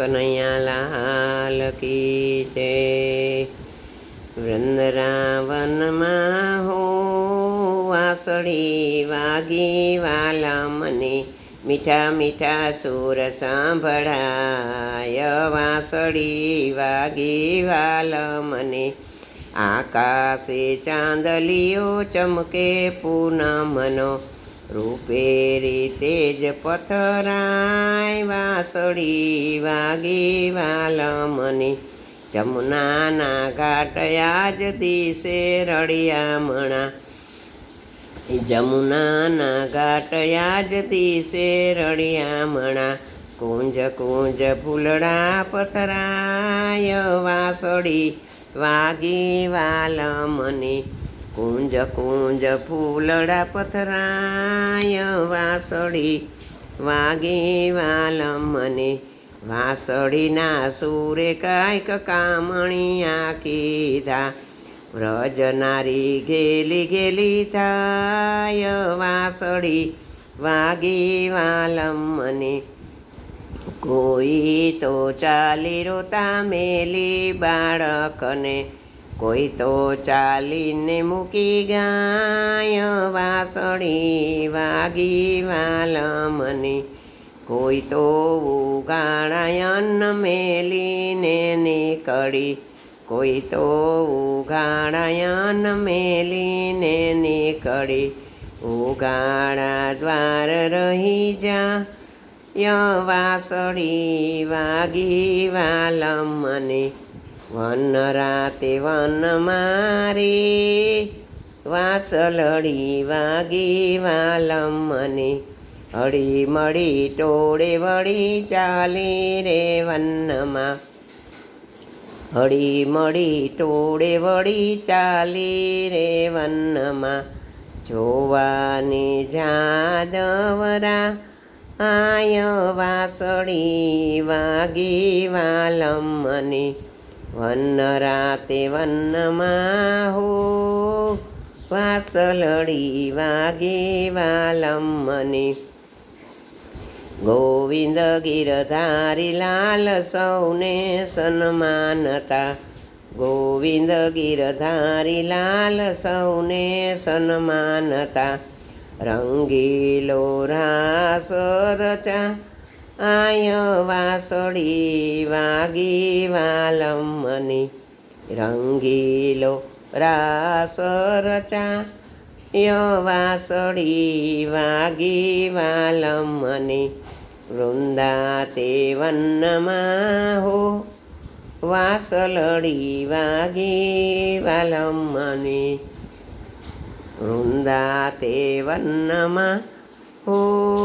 કનૈયા લાલ કી જય. વૃંદરાવનમાં હો વાસળી વાગી વાલા મને મીઠા મીઠા સુર સાંભળાય. વાસળી વાગી વાલા મને આકાશે ચાંદલીઓ ચમકે પૂનમનો રૂપેરી તેજ પથરાય વાસળી વાગી વાલમની. જમુનાના ઘાટયા જ દિશે રળિયામણા. જમુનાના ઘાટયા જ દિશે રળિયામણા. કુંજ કુંજ ફૂલડા પથરાય વાસળી વાગી વાલમની. કુંજ કુંજ ફૂલડા પથરાય વાસળી, વાગી વાલમને વાસળીના સૂરે કાંઈક કામણિયા કીધા વ્રજનારી ગેલી ગેલી થાય વાસળી, વાગી વાલમને કોઈ તો ચાલી રોતા મેલી બાળકને. કોઈ તો ચાલીને મૂકી ગાય, વાસળી વાગી વાલમને. કોઈ તો ઉગાડાયન મેલીને નીકળી. કોઈ તો ઉગાડાયન મેલીને નીકળી. ઉગાડા દ્વાર રહી જા ય વાસળી વાગી વાલમને. વન રાતે વન મારે, વાસલડી વાગી વાલમ મને હળી મળી ટોળે વળી ચાલી રે વનમાં. હળી મળી ટોળે વળી ચાલી રે વનમાં. જોવાની જાદવરા આય વાસળી વાગી વાલમ મને વન રાતે વનમાં હો વાસલડી વાગે વાલમ મને ગોવિંદ ગિરધારી લાલ સૌને સન્માનતા. ગોવિંદ ગિરધારી લાલ સૌને સન્માનતા. રંગીલો રાસ રચા આય વાસળી વાગી વાલમની રંગીલો રાસ રચા ય વાસળી વાગી વાલમની વૃંદા તે વનમાં હો વાસલડી વાગી વાલમની વૃંદા તે વનમાં હો